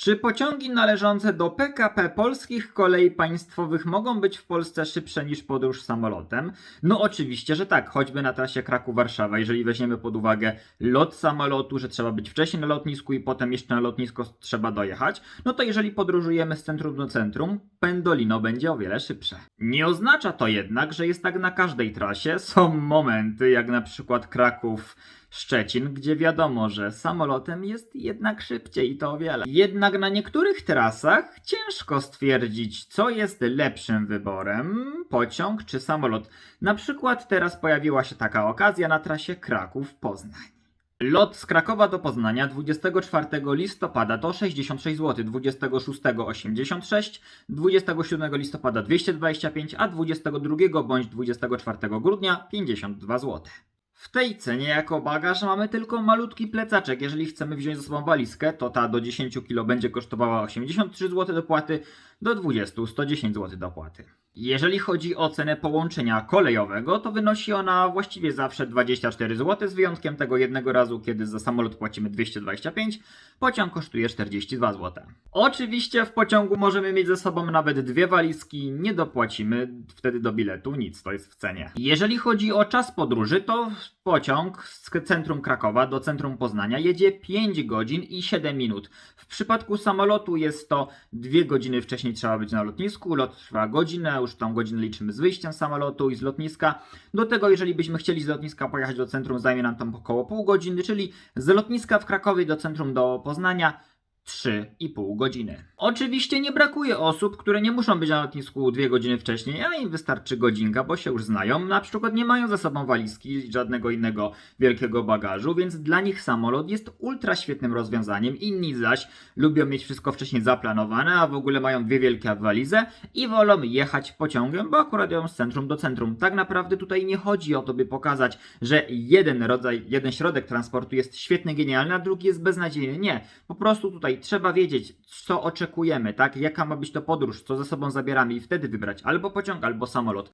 Czy pociągi należące do PKP Polskich Kolei Państwowych mogą być w Polsce szybsze niż podróż samolotem? No oczywiście, że tak, choćby na trasie Kraków-Warszawa, jeżeli weźmiemy pod uwagę lot samolotu, że trzeba być wcześniej na lotnisku i potem jeszcze na lotnisko trzeba dojechać, no to jeżeli podróżujemy z centrum do centrum, pendolino będzie o wiele szybsze. Nie oznacza to jednak, że jest tak na każdej trasie. Są momenty, jak na przykład Kraków Szczecin, gdzie wiadomo, że samolotem jest jednak szybciej i to o wiele. Jednak na niektórych trasach ciężko stwierdzić, co jest lepszym wyborem, pociąg czy samolot. Na przykład teraz pojawiła się taka okazja na trasie Kraków-Poznań. Lot z Krakowa do Poznania 24 listopada to 66 zł, 26 86, 27 listopada 225, a 22 bądź 24 grudnia 52 zł. W tej cenie jako bagaż mamy tylko malutki plecaczek. Jeżeli chcemy wziąć ze sobą walizkę, to ta do 10 kg będzie kosztowała 83 zł dopłaty, do 20 110 zł dopłaty. Jeżeli chodzi o cenę połączenia kolejowego, to wynosi ona właściwie zawsze 24 zł, z wyjątkiem tego jednego razu, kiedy za samolot płacimy 225, pociąg kosztuje 42 zł. Oczywiście w pociągu możemy mieć ze sobą nawet dwie walizki, nie dopłacimy wtedy do biletu, nic, to jest w cenie. Jeżeli chodzi o czas podróży, to pociąg z centrum Krakowa do centrum Poznania jedzie 5 godzin i 7 minut. W przypadku samolotu jest to 2 godziny wcześniej trzeba być na lotnisku, lot trwa godzinę, już tą godzinę liczymy z wyjściem samolotu i z lotniska. Do tego, jeżeli byśmy chcieli z lotniska pojechać do centrum, zajmie nam tam około pół godziny, czyli z lotniska w Krakowie do centrum do Poznania 3,5 godziny. Oczywiście nie brakuje osób, które nie muszą być na lotnisku 2 godziny wcześniej, a im wystarczy godzinka, bo się już znają. Na przykład nie mają ze sobą walizki, żadnego innego wielkiego bagażu, więc dla nich samolot jest ultra świetnym rozwiązaniem. Inni zaś lubią mieć wszystko wcześniej zaplanowane, a w ogóle mają dwie wielkie walize i wolą jechać pociągiem, bo akurat ją z centrum do centrum. Tak naprawdę tutaj nie chodzi o to, by pokazać, że jeden rodzaj, jeden środek transportu jest świetny, genialny, a drugi jest beznadziejny. Nie. Po prostu tutaj trzeba wiedzieć, co oczekujemy, tak? Jaka ma być to podróż, co ze sobą zabieramy i wtedy wybrać albo pociąg, albo samolot.